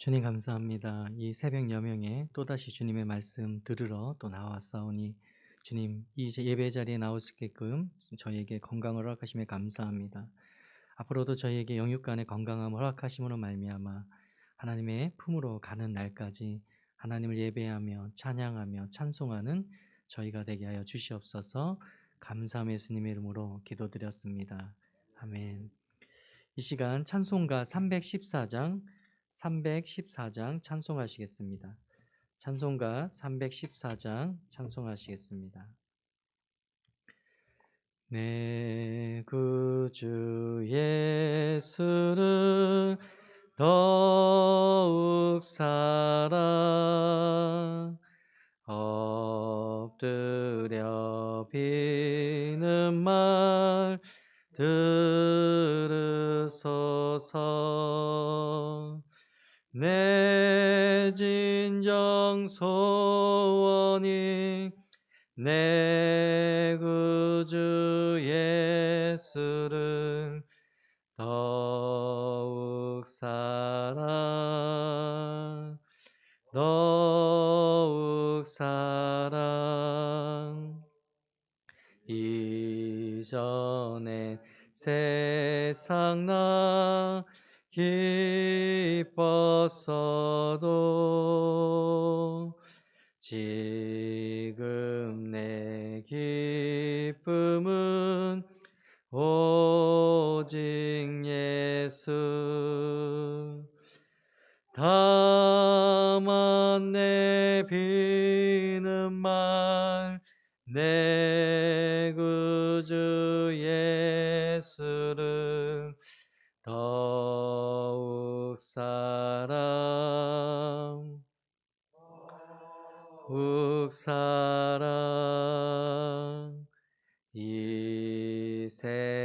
주님 감사합니다. 이 새벽 여명에 또다시 주님의 말씀 들으러 또 나왔사오니 주님 이 예배 자리에 나올 수 있게끔 저희에게 건강을 허락하심에 감사합니다. 앞으로도 저희에게 영육간의 건강함을 허락하심으로 말미암아 하나님의 품으로 가는 날까지 하나님을 예배하며 찬양하며 찬송하는 저희가 되게 하여 주시옵소서. 감사함의 예수님의 이름으로 기도드렸습니다. 아멘. 이 시간 찬송가 314장 314장 찬송하시겠습니다. 찬송가 314장 찬송하시겠습니다. 내 구주 예수를 더욱 사랑 엎드려 비는 말 들으소서 내 진정 소원이 내 구주 예수를 더욱 사랑 더욱 사랑. 이전에 세상 나 기 뻤어도 지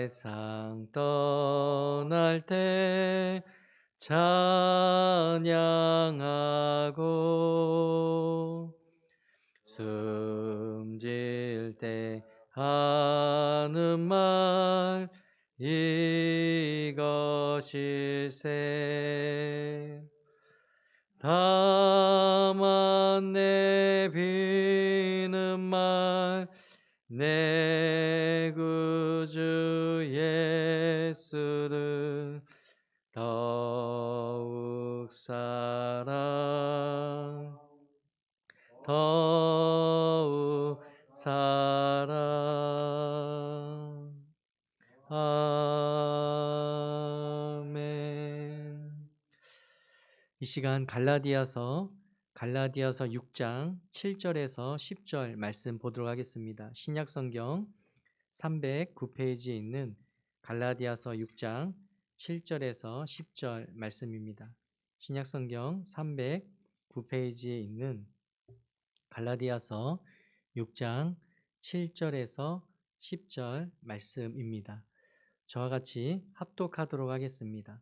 세상 떠날 때 찬양하고 숨질 때 하는 말 이것일세. 다만 내 비는 말 내 구주 예수를 더욱 사랑 더욱 사랑. 아멘. 이 시간 갈라디아서 갈라디아서 6장 7절에서 10절 말씀 보도록 하겠습니다. 신약 성경 309페이지에 있는 갈라디아서 6장 7절에서 10절 말씀입니다. 신약 성경 309페이지에 있는 갈라디아서 6장 7절에서 10절 말씀입니다. 저와 같이 합독하도록 하겠습니다.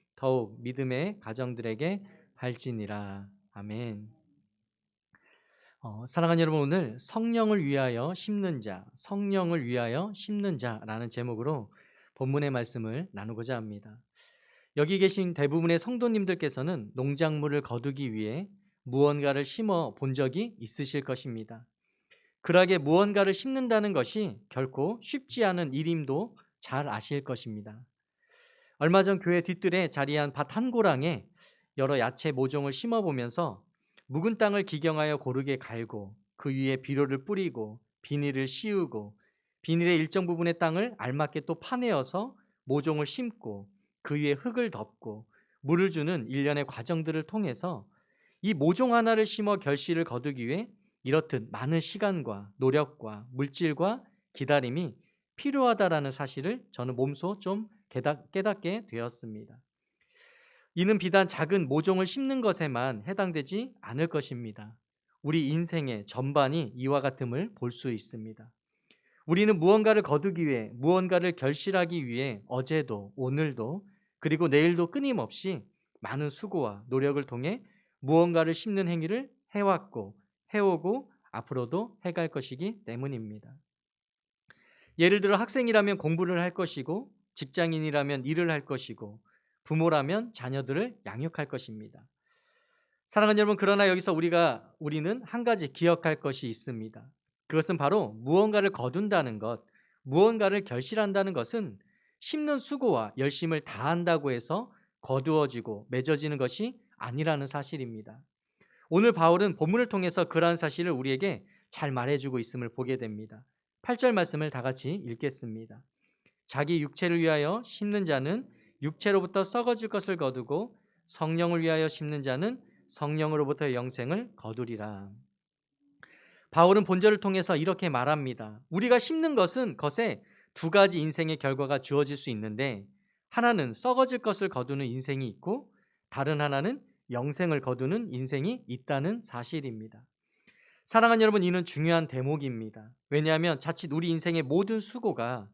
더욱 믿음의 가정들에게 할지니라. 아멘. 어, 사랑하는 여러분 오늘 성령을 위하여 심는 자, 성령을 위하여 심는 자라는 제목으로 본문의 말씀을 나누고자 합니다. 여기 계신 대부분의 성도님들께서는 농작물을 거두기 위해 무언가를 심어 본 적이 있으실 것입니다. 그러하게 무언가를 심는다는 것이 결코 쉽지 않은 일임도 잘 아실 것입니다. 얼마 전 교회 뒤뜰에 자리한 밭 한 고랑에 여러 야채 모종을 심어보면서 묵은 땅을 기경하여 고르게 갈고 그 위에 비료를 뿌리고 비닐을 씌우고 비닐의 일정 부분의 땅을 알맞게 또 파내어서 모종을 심고 그 위에 흙을 덮고 물을 주는 일련의 과정들을 통해서 이 모종 하나를 심어 결실을 거두기 위해 이렇듯 많은 시간과 노력과 물질과 기다림이 필요하다라는 사실을 저는 몸소 좀 깨닫, 게 되었습니다. 이는 비단 작은 모종을 심는 것에만 해당되지 않을 것입니다. 우리 인생의 전반이 이와 같음을 볼 수 있습니다. 우리는 무언가를 거두기 위해, 무언가를 결실하기 위해 어제도, 오늘도, 그리고 내일도 끊임없이 많은 수고와 노력을 통해 무언가를 심는 행위를 해왔고, 해오고, 앞으로도 해갈 것이기 때문입니다. 예를 들어 학생이라면 공부를 할 것이고, 직장인이라면 일을 할 것이고, 부모라면 자녀들을 양육할 것입니다. 사랑하는 여러분, 그러나 여기서 우리가 우리는 한 가지 기억할 것이 있습니다. 그것은 바로 무언가를 거둔다는 것, 무언가를 결실한다는 것은 심는 수고와 열심을 다한다고 해서 거두어지고 맺어지는 것이 아니라는 사실입니다. 오늘 바울은 본문을 통해서 그러한 사실을 우리에게 잘 말해주고 있음을 보게 됩니다. 8절 말씀을 다 같이 읽겠습니다. 자기 육체를 위하여 심는 자는 육체로부터 썩어질 것을 거두고 성령을 위하여 심는 자는 성령으로부터 영생을 거두리라. 바울은 본절을 통해서 이렇게 말합니다. 우리가 심는 것은 것에 두 가지 인생의 결과가 주어질 수 있는데 하나는 썩어질 것을 거두는 인생이 있고 다른 하나는 영생을 거두는 인생이 있다는 사실입니다. 사랑하는 여러분, 이는 중요한 대목입니다. 왜냐하면 자칫 우리 인생의 모든 수고가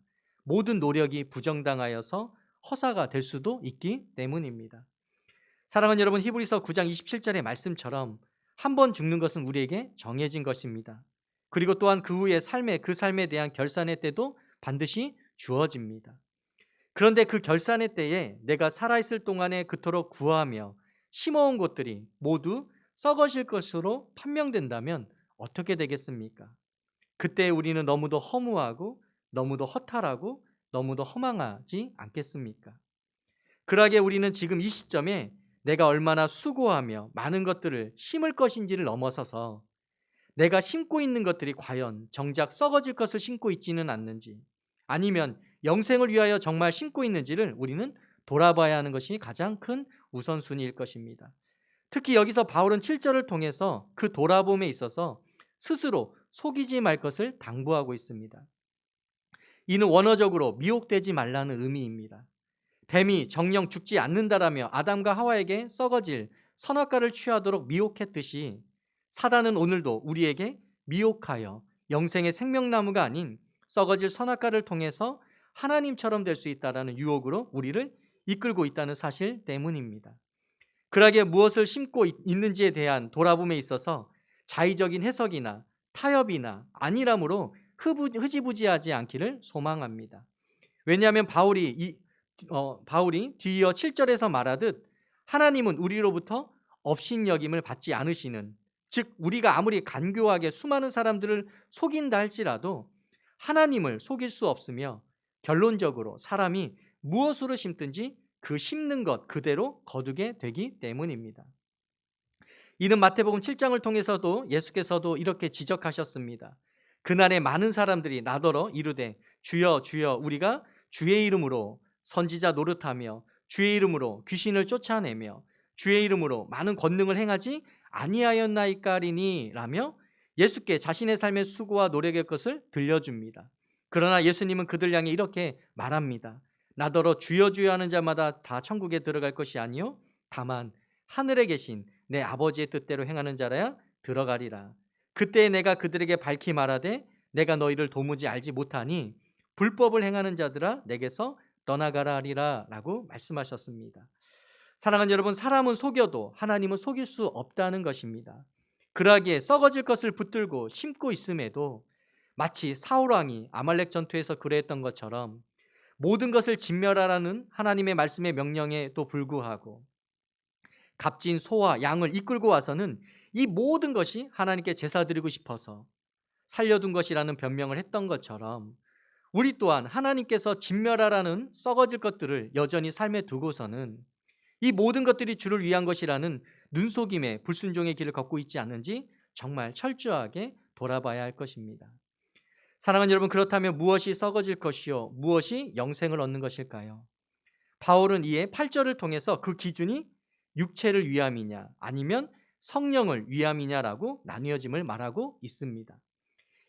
모든 노력이 부정당하여서 허사가 될 수도 있기 때문입니다. 사랑하는 여러분, 히브리서 9장 27절의 말씀처럼 한 번 죽는 것은 우리에게 정해진 것입니다. 그리고 또한 그 후에 삶의 그 삶에 대한 결산의 때도 반드시 주어집니다. 그런데 그 결산의 때에 내가 살아있을 동안에 그토록 구하며 심어온 것들이 모두 썩어질 것으로 판명된다면 어떻게 되겠습니까? 그때 우리는 너무도 허무하고 너무도 허탈하고 너무도 허망하지 않겠습니까? 그러하게 우리는 지금 이 시점에 내가 얼마나 수고하며 많은 것들을 심을 것인지를 넘어서서 내가 심고 있는 것들이 과연 정작 썩어질 것을 심고 있지는 않는지 아니면 영생을 위하여 정말 심고 있는지를 우리는 돌아봐야 하는 것이 가장 큰 우선순위일 것입니다. 특히 여기서 바울은 7절을 통해서 그 돌아봄에 있어서 스스로 속이지 말 것을 당부하고 있습니다. 이는 원어적으로 미혹되지 말라는 의미입니다. 뱀이 정령 죽지 않는다라며 아담과 하와에게 썩어질 선악과를 취하도록 미혹했듯이 사단은 오늘도 우리에게 미혹하여 영생의 생명나무가 아닌 썩어질 선악과를 통해서 하나님처럼 될 수 있다라는 유혹으로 우리를 이끌고 있다는 사실 때문입니다. 그러하게 무엇을 심고 있는지에 대한 돌아봄에 있어서 자의적인 해석이나 타협이나 안일함으로 흐지부지하지 않기를 소망합니다. 왜냐하면 바울이 이, 어, 바울이 뒤이어 7절에서 말하듯 하나님은 우리로부터 업신여김을 받지 않으시는 즉 우리가 아무리 간교하게 수많은 사람들을 속인다 할지라도 하나님을 속일 수 없으며 결론적으로 사람이 무엇으로 심든지 그 심는 것 그대로 거두게 되기 때문입니다. 이는 마태복음 7장을 통해서도 예수께서도 이렇게 지적하셨습니다. 그날에 많은 사람들이 나더러 이르되 주여 주여 우리가 주의 이름으로 선지자 노릇하며 주의 이름으로 귀신을 쫓아내며 주의 이름으로 많은 권능을 행하지 아니하였나이까리니 라며 예수께 자신의 삶의 수고와 노력의 것을 들려줍니다. 그러나 예수님은 그들 향해 이렇게 말합니다. 나더러 주여 주여 하는 자마다 다 천국에 들어갈 것이 아니요 다만 하늘에 계신 내 아버지의 뜻대로 행하는 자라야 들어가리라. 그때 내가 그들에게 밝히 말하되 내가 너희를 도무지 알지 못하니 불법을 행하는 자들아 내게서 떠나가라 하리라라고 말씀하셨습니다. 사랑하는 여러분, 사람은 속여도 하나님은 속일 수 없다는 것입니다. 그러하기에 썩어질 것을 붙들고 심고 있음에도 마치 사울 왕이 아말렉 전투에서 그랬던 것처럼 모든 것을 진멸하라는 하나님의 말씀의 명령에도 불구하고 값진 소와 양을 이끌고 와서는 이 모든 것이 하나님께 제사 드리고 싶어서 살려둔 것이라는 변명을 했던 것처럼 우리 또한 하나님께서 진멸하라는 썩어질 것들을 여전히 삶에 두고서는 이 모든 것들이 주를 위한 것이라는 눈속임의 불순종의 길을 걷고 있지 않는지 정말 철저하게 돌아봐야 할 것입니다. 사랑하는 여러분, 그렇다면 무엇이 썩어질 것이요? 무엇이 영생을 얻는 것일까요? 바울은 이에 8절을 통해서 그 기준이 육체를 위함이냐, 아니면 성령을 위함이냐라고 나뉘어짐을 말하고 있습니다.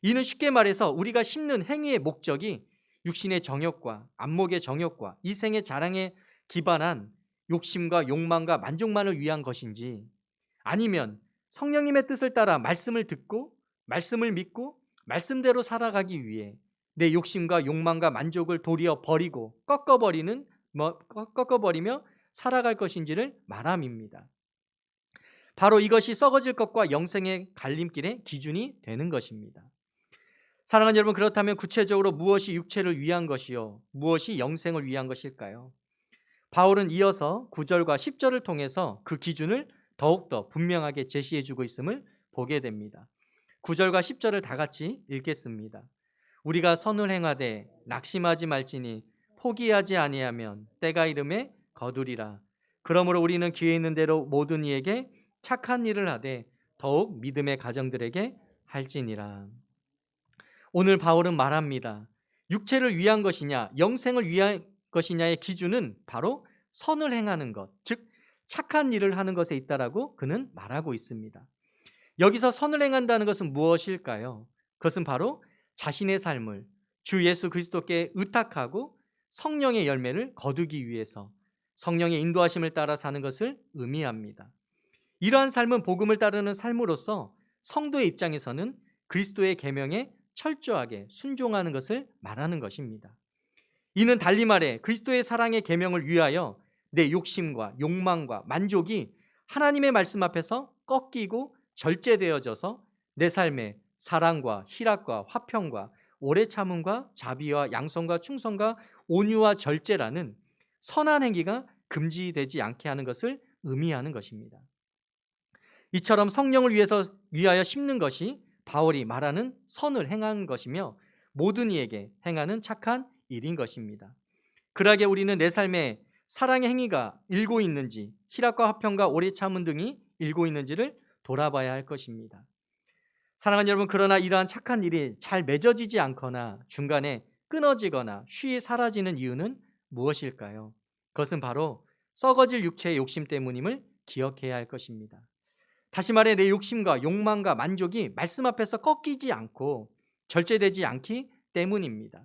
이는 쉽게 말해서 우리가 심는 행위의 목적이 육신의 정욕과 안목의 정욕과 이생의 자랑에 기반한 욕심과 욕망과 만족만을 위한 것인지 아니면 성령님의 뜻을 따라 말씀을 듣고 말씀을 믿고 말씀대로 살아가기 위해 내 욕심과 욕망과 만족을 도리어 버리고 꺾어버리는 뭐 꺾- 꺾어버리며 살아갈 것인지를 말함입니다. 바로 이것이 썩어질 것과 영생의 갈림길의 기준이 되는 것입니다. 사랑하는 여러분 그렇다면 구체적으로 무엇이 육체를 위한 것이요 무엇이 영생을 위한 것일까요? 바울은 이어서 9절과 10절을 통해서 그 기준을 더욱더 분명하게 제시해 주고 있음을 보게 됩니다. 9절과 10절을 다 같이 읽겠습니다. 우리가 선을 행하되 낙심하지 말지니 포기하지 아니하면 때가 이름에 거두리라. 그러므로 우리는 기회 있는 대로 모든 이에게 착한 일을 하되 더욱 믿음의 가정들에게 할지니라. 오늘 바울은 말합니다. 육체를 위한 것이냐, 영생을 위한 것이냐의 기준은 바로 선을 행하는 것, 즉 착한 일을 하는 것에 있다라고 그는 말하고 있습니다. 여기서 선을 행한다는 것은 무엇일까요? 그것은 바로 자신의 삶을 주 예수 그리스도께 의탁하고 성령의 열매를 거두기 위해서 성령의 인도하심을 따라 사는 것을 의미합니다. 이러한 삶은 복음을 따르는 삶으로서 성도의 입장에서는 그리스도의 계명에 철저하게 순종하는 것을 말하는 것입니다. 이는 달리 말해 그리스도의 사랑의 계명을 위하여 내 욕심과 욕망과 만족이 하나님의 말씀 앞에서 꺾이고 절제되어져서 내 삶에 사랑과 희락과 화평과 오래 참음과 자비와 양성과 충성과 온유와 절제라는 선한 행위가 금지되지 않게 하는 것을 의미하는 것입니다. 이처럼 성령을 위해서 위하여 심는 것이 바울이 말하는 선을 행하는 것이며 모든 이에게 행하는 착한 일인 것입니다. 그러하게 우리는 내 삶에 사랑의 행위가 일고 있는지 희락과 화평과 오래 참음 등이 일고 있는지를 돌아봐야 할 것입니다. 사랑하는 여러분 그러나 이러한 착한 일이 잘 맺어지지 않거나 중간에 끊어지거나 쉬이 사라지는 이유는 무엇일까요? 그것은 바로 썩어질 육체의 욕심 때문임을 기억해야 할 것입니다. 다시 말해 내 욕심과 욕망과 만족이 말씀 앞에서 꺾이지 않고 절제되지 않기 때문입니다.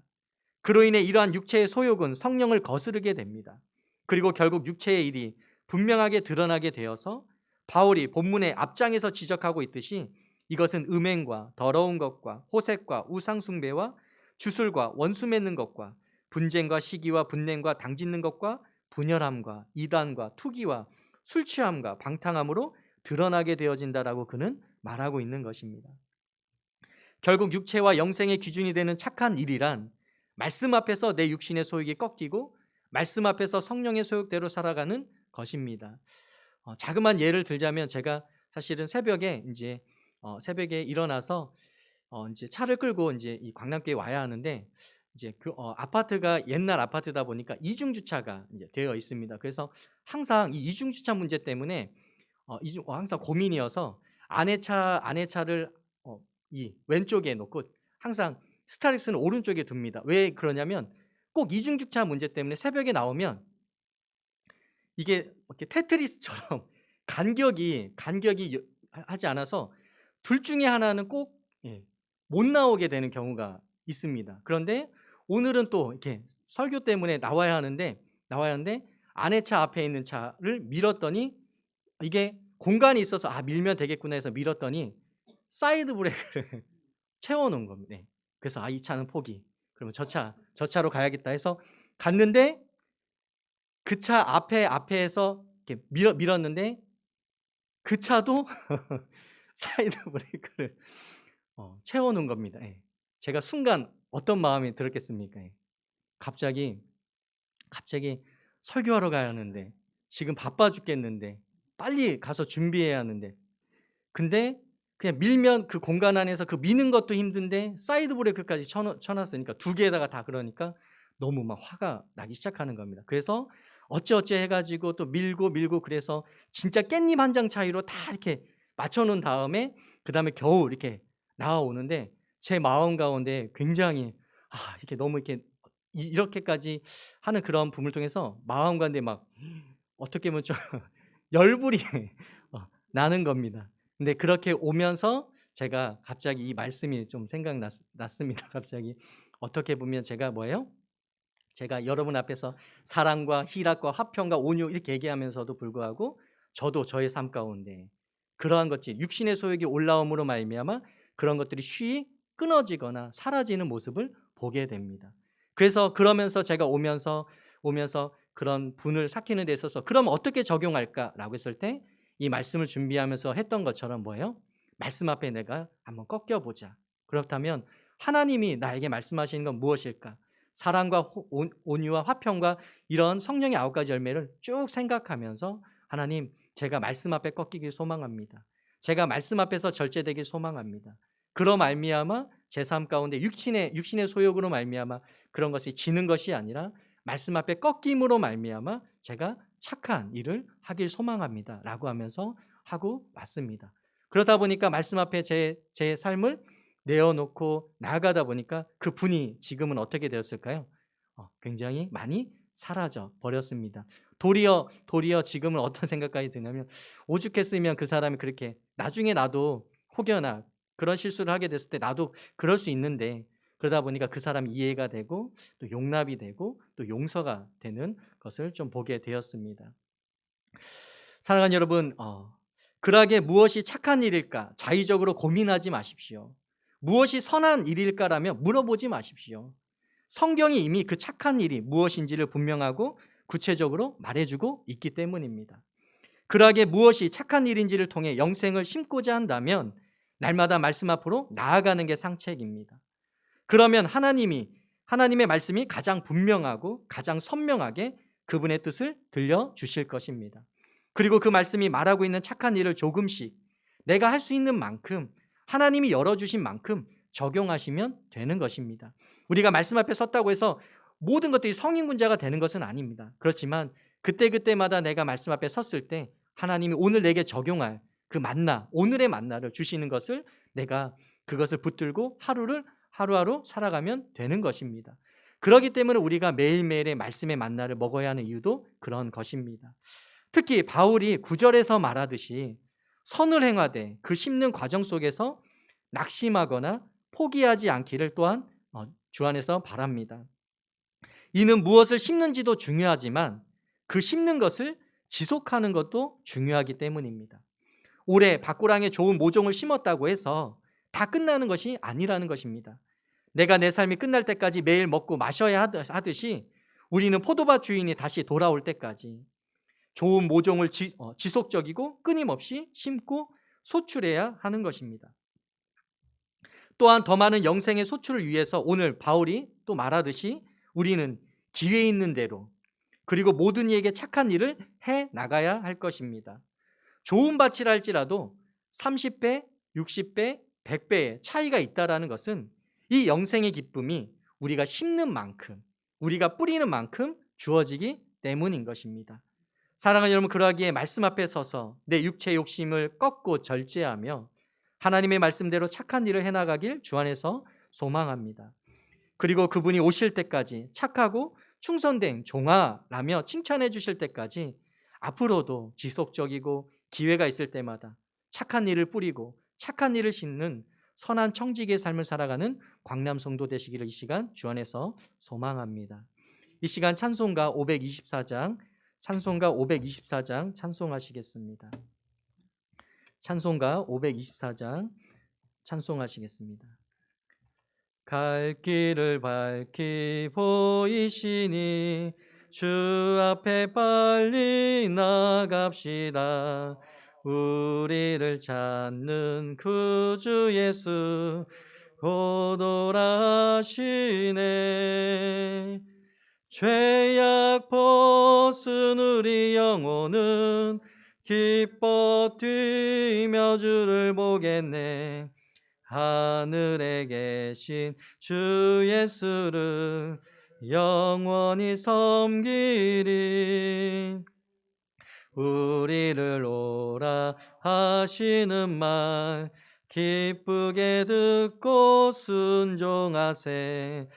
그로 인해 이러한 육체의 소욕은 성령을 거스르게 됩니다. 그리고 결국 육체의 일이 분명하게 드러나게 되어서 바울이 본문의 앞장에서 지적하고 있듯이 이것은 음행과 더러운 것과 호색과 우상숭배와 주술과 원수 맺는 것과 분쟁과 시기와 분냄과 당짓는 것과 분열함과 이단과 투기와 술 취함과 방탕함으로 드러나게 되어진다라고 그는 말하고 있는 것입니다. 결국 육체와 영생의 기준이 되는 착한 일이란 말씀 앞에서 내 육신의 소욕이 꺾이고 말씀 앞에서 성령의 소욕대로 살아가는 것입니다. 어, 자그만 예를 들자면 제가 사실은 새벽에 이제 어, 새벽에 일어나서 어, 이제 차를 끌고 이제 이 광남교에 와야 하는데 이제 그 어, 아파트가 옛날 아파트다 보니까 이중 주차가 되어 있습니다. 그래서 항상 이 이중 주차 문제 때문에 어, 이중 어, 항상 고민이어서 아내 차 아내 차를 어, 이 왼쪽에 놓고 항상 스타렉스는 오른쪽에 둡니다. 왜 그러냐면 꼭 이중 주차 문제 때문에 새벽에 나오면 이게 이렇게 테트리스처럼 간격이 간격이 여- 하지 않아서 둘 중에 하나는 꼭못 나오게 되는 경우가 있습니다. 그런데 오늘은 또 이렇게 설교 때문에 나와야 하는데 나와야 하는데 아내 차 앞에 있는 차를 밀었더니 이게 공간이 있어서 아 밀면 되겠구나 해서 밀었더니 사이드 브레이크를 채워 놓은 겁니다. 네. 그래서 아 이 차는 포기. 그러면 저 차, 저 차로 가야겠다 해서 갔는데 그 차 앞에 앞에서 이렇게 밀어, 밀었는데 그 차도 사이드 브레이크를 어, 채워놓은 겁니다. 예. 제가 순간 어떤 마음이 들었겠습니까? 예. 갑자기 갑자기 설교하러 가야 하는데 지금 바빠 죽겠는데 빨리 가서 준비해야 하는데 근데 그냥 밀면 그 공간 안에서 그 미는 것도 힘든데 사이드 브레이크까지 쳐놨으니까 두 개에다가 다 그러니까 너무 막 화가 나기 시작하는 겁니다. 그래서 어찌어찌 해가지고 또 밀고 밀고 그래서 진짜 깻잎 한 장 차이로 다 이렇게 맞춰놓은 다음에 그 다음에 겨우 이렇게 나와오는데 제 마음 가운데 굉장히 아 이렇게 너무 이렇게 이- 이렇게까지 하는 그런 부분을 통해서 마음 가운데 막 어떻게 보면 좀 열불이 어, 나는 겁니다. 근데 그렇게 오면서 제가 갑자기 이 말씀이 좀 생각났습니다. 갑자기 어떻게 보면 제가 뭐예요? 제가 여러분 앞에서 사랑과 희락과 화평과 온유 이렇게 얘기하면서도 불구하고 저도 저의 삶 가운데 그러한 것들 육신의 소욕이 올라옴으로 말미암아 그런 것들이 쉬이 끊어지거나 사라지는 모습을 보게 됩니다. 그래서 그러면서 제가 오면서 오면서 그런 분을 삭히는 데 있어서 그럼 어떻게 적용할까라고 했을 때 이 말씀을 준비하면서 했던 것처럼 뭐예요? 말씀 앞에 내가 한번 꺾여 보자. 그렇다면 하나님이 나에게 말씀하시는 건 무엇일까? 사랑과 온유와 화평과 이런 성령의 아홉 가지 열매를 쭉 생각하면서 하나님 제가 말씀 앞에 꺾이길 소망합니다. 제가 말씀 앞에서 절제되길 소망합니다. 그로 말미암아 제 삶 가운데 육신의 육신의 소욕으로 말미암아 그런 것이 지는 것이 아니라 말씀 앞에 꺾임으로 말미암아 제가 착한 일을 하길 소망합니다라고 하면서 하고 왔습니다. 그러다 보니까 말씀 앞에 제 제 삶을 내어놓고 나아가다 보니까 그 분이 지금은 어떻게 되었을까요? 어, 굉장히 많이 사라져 버렸습니다. 도리어 도리어 지금은 어떤 생각까지 드냐면 오죽했으면 그 사람이 그렇게 나중에 나도 혹여나 그런 실수를 하게 됐을 때 나도 그럴 수 있는데 그러다 보니까 그 사람이 이해가 되고 또 용납이 되고 또 용서가 되는 것을 좀 보게 되었습니다. 사랑하는 여러분, 어, 그러하게 무엇이 착한 일일까 자의적으로 고민하지 마십시오. 무엇이 선한 일일까라며 물어보지 마십시오. 성경이 이미 그 착한 일이 무엇인지를 분명하고 구체적으로 말해주고 있기 때문입니다. 그러하게 무엇이 착한 일인지를 통해 영생을 심고자 한다면 날마다 말씀 앞으로 나아가는 게 상책입니다. 그러면 하나님이 하나님의 말씀이 가장 분명하고 가장 선명하게 그분의 뜻을 들려 주실 것입니다. 그리고 그 말씀이 말하고 있는 착한 일을 조금씩 내가 할 수 있는 만큼 하나님이 열어 주신 만큼 적용하시면 되는 것입니다. 우리가 말씀 앞에 섰다고 해서 모든 것들이 성인군자가 되는 것은 아닙니다. 그렇지만 그때그때마다 내가 말씀 앞에 섰을 때 하나님이 오늘 내게 적용할 그 만나, 오늘의 만나를 주시는 것을 내가 그것을 붙들고 하루를 하루하루 살아가면 되는 것입니다. 그렇기 때문에 우리가 매일매일의 말씀의 만나를 먹어야 하는 이유도 그런 것입니다. 특히 바울이 구절에서 말하듯이 선을 행하되 그 심는 과정 속에서 낙심하거나 포기하지 않기를 또한 어, 주 안에서 바랍니다. 이는 무엇을 심는지도 중요하지만 그 심는 것을 지속하는 것도 중요하기 때문입니다. 올해 밭고랑에 좋은 모종을 심었다고 해서 다 끝나는 것이 아니라는 것입니다. 내가 내 삶이 끝날 때까지 매일 먹고 마셔야 하듯이 우리는 포도밭 주인이 다시 돌아올 때까지 좋은 모종을 지, 어, 지속적이고 끊임없이 심고 소출해야 하는 것입니다. 또한 더 많은 영생의 소출을 위해서 오늘 바울이 또 말하듯이 우리는 기회 있는 대로 그리고 모든 이에게 착한 일을 해 나가야 할 것입니다. 좋은 밭이라 할지라도 30배, 60배, 100배의 차이가 있다라는 것은 이 영생의 기쁨이 우리가 심는 만큼, 우리가 뿌리는 만큼 주어지기 때문인 것입니다. 사랑하는 여러분, 그러하기에 말씀 앞에 서서 내 육체 욕심을 꺾고 절제하며 하나님의 말씀대로 착한 일을 해나가길 주 안에서 소망합니다. 그리고 그분이 오실 때까지 착하고 충성된 종아라며 칭찬해 주실 때까지 앞으로도 지속적이고 기회가 있을 때마다 착한 일을 뿌리고 착한 일을 심는 선한 청지기의 삶을 살아가는 광남 성도 되시기를 이 시간 주 안에서 소망합니다. 이 시간 찬송가 524장 찬송가 524장 찬송하시겠습니다. 찬송가 524장 찬송하시겠습니다. 갈 길을 밝히 보이시니 주 앞에 빨리 나갑시다. 우리를 찾는 구주 예수 곧 오라시네. 죄악 벗은 우리 영혼은 기뻐 뛰며 주를 보겠네. 하늘에 계신 주 예수를 영원히 섬기리 우리를 오라 하시는 말 기쁘게 듣고 순종하세.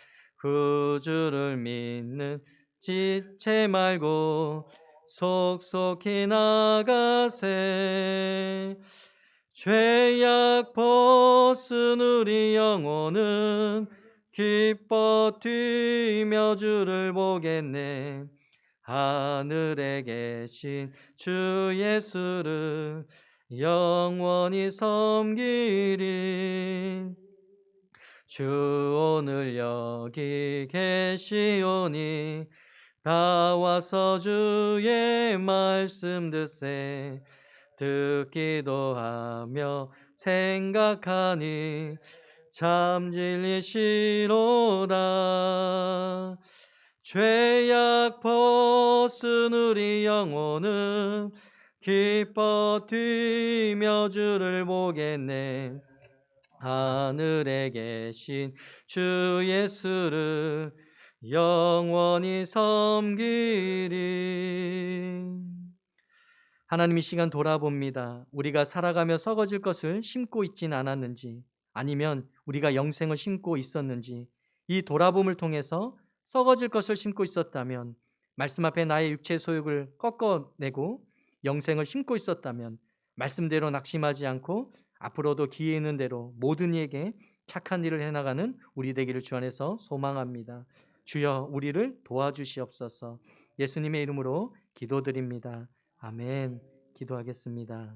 구주를 믿는 지체 말고 속속히 나가세. 죄악 벗은 우리 영혼은 기뻐 뛰며 주를 보겠네 하늘에 계신 주 예수를 영원히 섬기리. 주 오늘 여기 계시오니 나와서 주의 말씀 듣세. 듣기도 하며 생각하니 참 진리시로다 죄악 벗은 우리 영혼은 기뻐 뛰며 주를 보겠네 하늘에 계신 주 예수를 영원히 섬기리 하나님 이 시간 돌아봅니다. 우리가 살아가며 썩어질 것을 심고 있진 않았는지 아니면 우리가 영생을 심고 있었는지 이 돌아봄을 통해서 썩어질 것을 심고 있었다면 말씀 앞에 나의 육체 소욕을 꺾어내고 영생을 심고 있었다면 말씀대로 낙심하지 않고 앞으로도 기회 있는 대로 모든 이에게 착한 일을 해나가는 우리 되기를 주 안에서 소망합니다. 주여 우리를 도와주시옵소서 예수님의 이름으로 기도드립니다. 아멘. 기도하겠습니다.